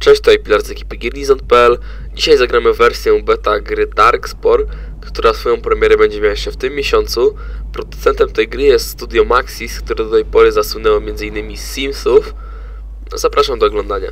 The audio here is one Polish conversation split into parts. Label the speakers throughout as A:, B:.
A: Cześć, tutaj Pilar z ekipy Garnizon.pl. Dzisiaj zagramy wersję beta gry Darkspore, która swoją premierę będzie miała jeszcze w tym miesiącu. Producentem tej gry jest Studio Maxis, które do tej pory zasunęło m.in. Simsów. Zapraszam do oglądania.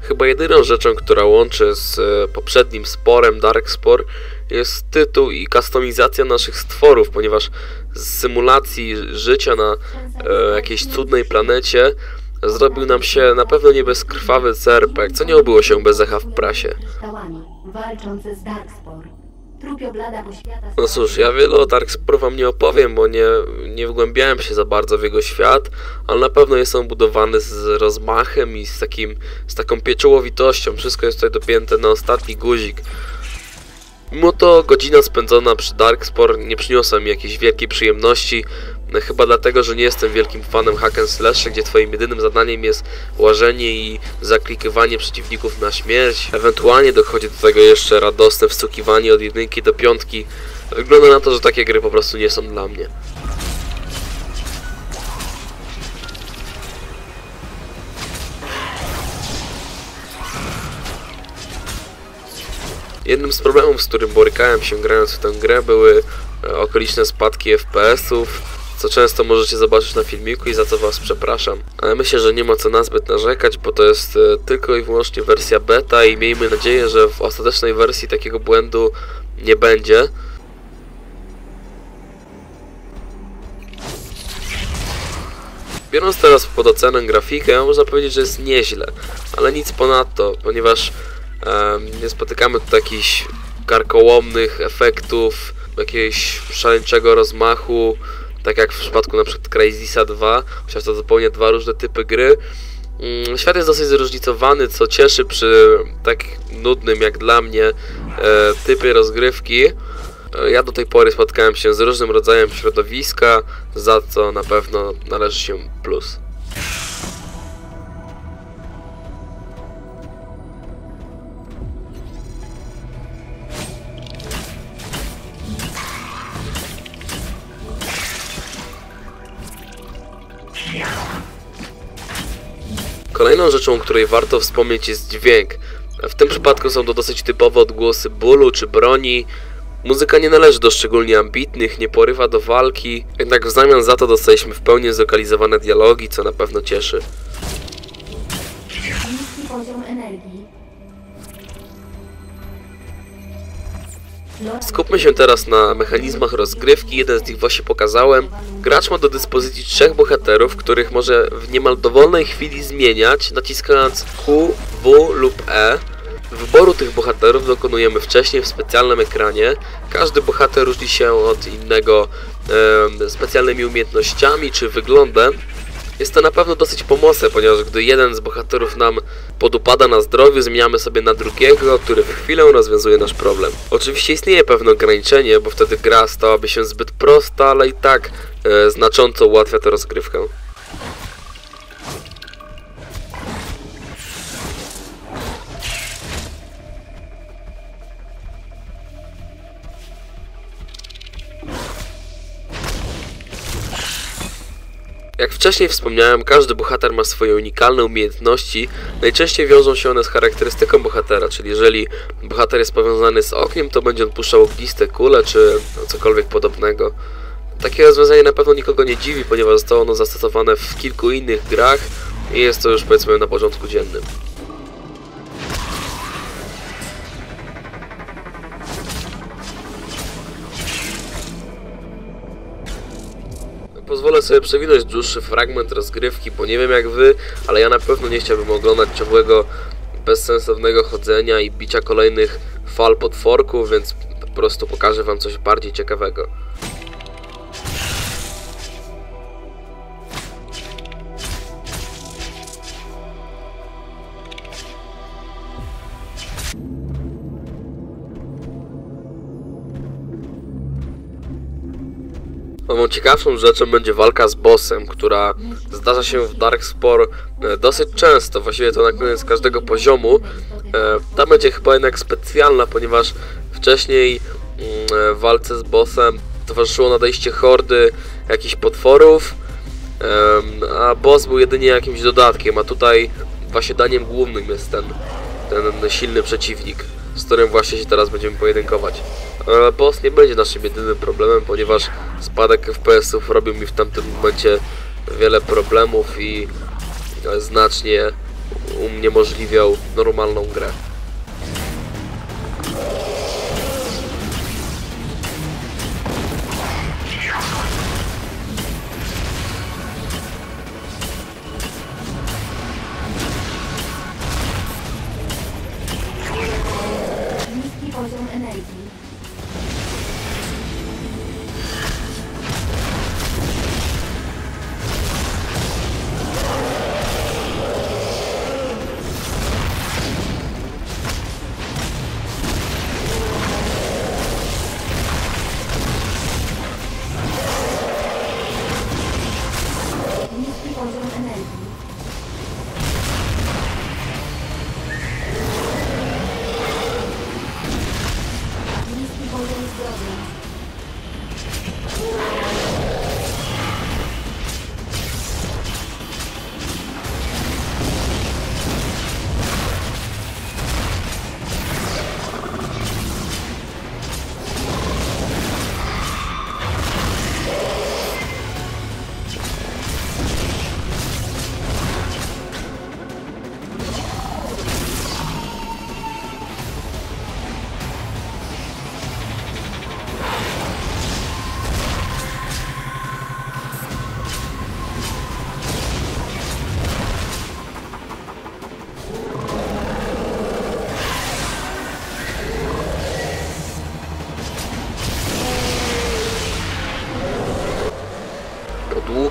A: Chyba jedyną rzeczą, która łączy z e, poprzednim sporem Darkspore jest tytuł i kustomizacja naszych stworów, ponieważ z symulacji życia na e, jakiejś cudnej planecie zrobił nam się na pewno nie bezkrwawy CRPG, co nie obyło się bez echa w prasie. No cóż, ja wiele o Darkspore wam nie opowiem, bo nie, nie wgłębiałem się za bardzo w jego świat, ale na pewno jest on budowany z rozmachem i z, takim, z taką pieczołowitością. Wszystko jest tutaj dopięte na ostatni guzik. Mimo to godzina spędzona przy Darkspore nie przyniosła mi jakiejś wielkiej przyjemności. No, chyba dlatego, że nie jestem wielkim fanem hack and slash, gdzie twoim jedynym zadaniem jest łażenie i zaklikywanie przeciwników na śmierć. Ewentualnie dochodzi do tego jeszcze radosne wstukiwanie od jedynki do piątki. Wygląda na to, że takie gry po prostu nie są dla mnie. Jednym z problemów, z którym borykałem się grając w tę grę, były e, okoliczne spadki FPS-ów, co często możecie zobaczyć na filmiku i za co Was przepraszam. Ale myślę, że nie ma co nazbyt narzekać, bo to jest e, tylko i wyłącznie wersja beta i miejmy nadzieję, że w ostatecznej wersji takiego błędu nie będzie. Biorąc teraz pod ocenę grafikę, można powiedzieć, że jest nieźle, ale nic ponadto, ponieważ nie spotykamy tu jakichś karkołomnych efektów, jakiegoś szaleńczego rozmachu, tak jak w przypadku na przykład Crazysa 2, chociaż to zupełnie dwa różne typy gry. Mm, Świat jest dosyć zróżnicowany, co cieszy przy tak nudnym jak dla mnie e, typie rozgrywki. E, Ja do tej pory spotkałem się z różnym rodzajem środowiska, za co na pewno należy się plus. Kolejną rzeczą, o której warto wspomnieć jest dźwięk. W tym przypadku są to dosyć typowe odgłosy bólu czy broni. Muzyka nie należy do szczególnie ambitnych, nie porywa do walki, jednak w zamian za to dostaliśmy w pełni zlokalizowane dialogi, co na pewno cieszy.
B: Energii.
A: Skupmy się teraz na mechanizmach rozgrywki, jeden z nich właśnie pokazałem. Gracz ma do dyspozycji trzech bohaterów, których może w niemal dowolnej chwili zmieniać, naciskając Q, W lub E. Wyboru tych bohaterów dokonujemy wcześniej w specjalnym ekranie. Każdy bohater różni się od innego em, specjalnymi umiejętnościami czy wyglądem. Jest to na pewno dosyć pomocne, ponieważ gdy jeden z bohaterów nam podupada na zdrowiu, zmieniamy sobie na drugiego, który w chwilę rozwiązuje nasz problem. Oczywiście istnieje pewne ograniczenie, bo wtedy gra stałaby się zbyt prosta, ale i tak e, znacząco ułatwia tę rozgrywkę. Wcześniej wspomniałem, każdy bohater ma swoje unikalne umiejętności. Najczęściej wiążą się one z charakterystyką bohatera, czyli jeżeli bohater jest powiązany z ogniem, to będzie on puszczał ogniste kule czy cokolwiek podobnego. Takie rozwiązanie na pewno nikogo nie dziwi, ponieważ zostało ono zastosowane w kilku innych grach i jest to już powiedzmy na porządku dziennym. Pozwolę sobie przewinąć dłuższy fragment rozgrywki, bo nie wiem jak wy, ale ja na pewno nie chciałbym oglądać ciągłego, bezsensownego chodzenia i bicia kolejnych fal potworków, więc po prostu pokażę wam coś bardziej ciekawego. Ciekawszą rzeczą będzie walka z bossem, która zdarza się w Darkspore e, dosyć często, właściwie to na koniec każdego poziomu. E, Ta będzie chyba jednak specjalna, ponieważ wcześniej mm, e, w walce z bossem towarzyszyło nadejście hordy jakichś potworów a boss był jedynie jakimś dodatkiem, a tutaj właśnie daniem głównym jest ten, ten silny przeciwnik, z którym właśnie się teraz będziemy pojedynkować. Boss nie będzie naszym jedynym problemem, ponieważ spadek FPS-ów robił mi w tamtym momencie wiele problemów i znacznie uniemożliwiał normalną grę.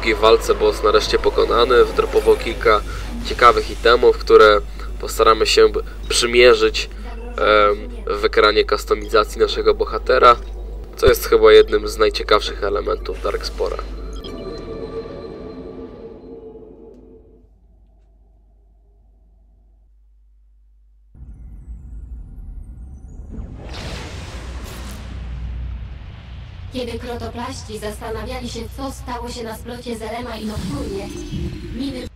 A: Po długiej walce boss nareszcie pokonany, wdropował kilka ciekawych itemów, które postaramy się przymierzyć w ekranie kustomizacji naszego bohatera, co jest chyba jednym z najciekawszych elementów Darkspora.
B: Kiedy krotoplaści zastanawiali się, co stało się na splocie Zelema i Nocturnie, miny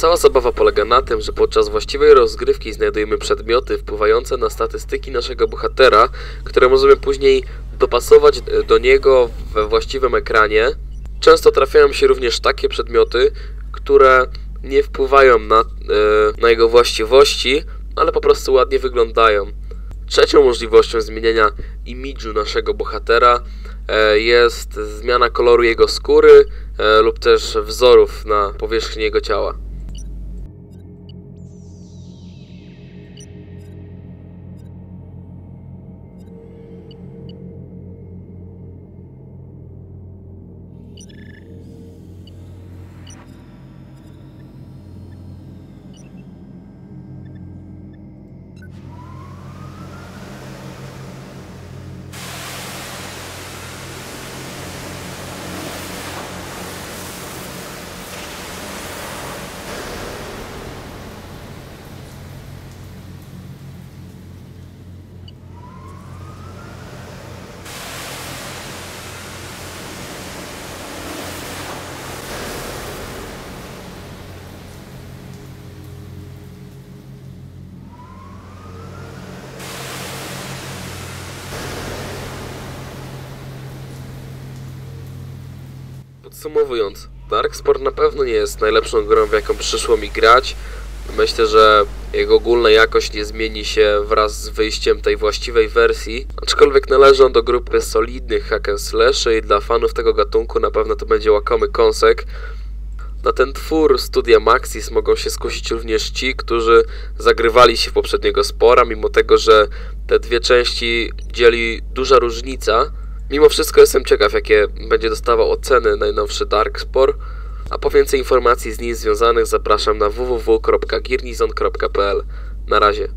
A: Cała zabawa polega na tym, że podczas właściwej rozgrywki znajdujemy przedmioty wpływające na statystyki naszego bohatera, które możemy później dopasować e, do niego we właściwym ekranie. Często trafiają się również takie przedmioty, które nie wpływają na, e, na jego właściwości, ale po prostu ładnie wyglądają. Trzecią możliwością zmieniania imidżu naszego bohatera e, jest zmiana koloru jego skóry lub też wzorów na powierzchni jego ciała. Podsumowując, Darksport na pewno nie jest najlepszą grą, w jaką przyszło mi grać. Myślę, że jego ogólna jakość nie zmieni się wraz z wyjściem tej właściwej wersji, aczkolwiek należy on do grupy solidnych hack and i dla fanów tego gatunku na pewno to będzie łakomy kąsek. Na ten twór Studia Maxis mogą się skusić również ci, którzy zagrywali się w poprzedniego spora, mimo tego, że te dwie części dzieli duża różnica. Mimo wszystko jestem ciekaw, jakie będzie dostawał oceny najnowszy Dark Spore, a po więcej informacji z nim związanych zapraszam na www.girnizon.pl. Na razie.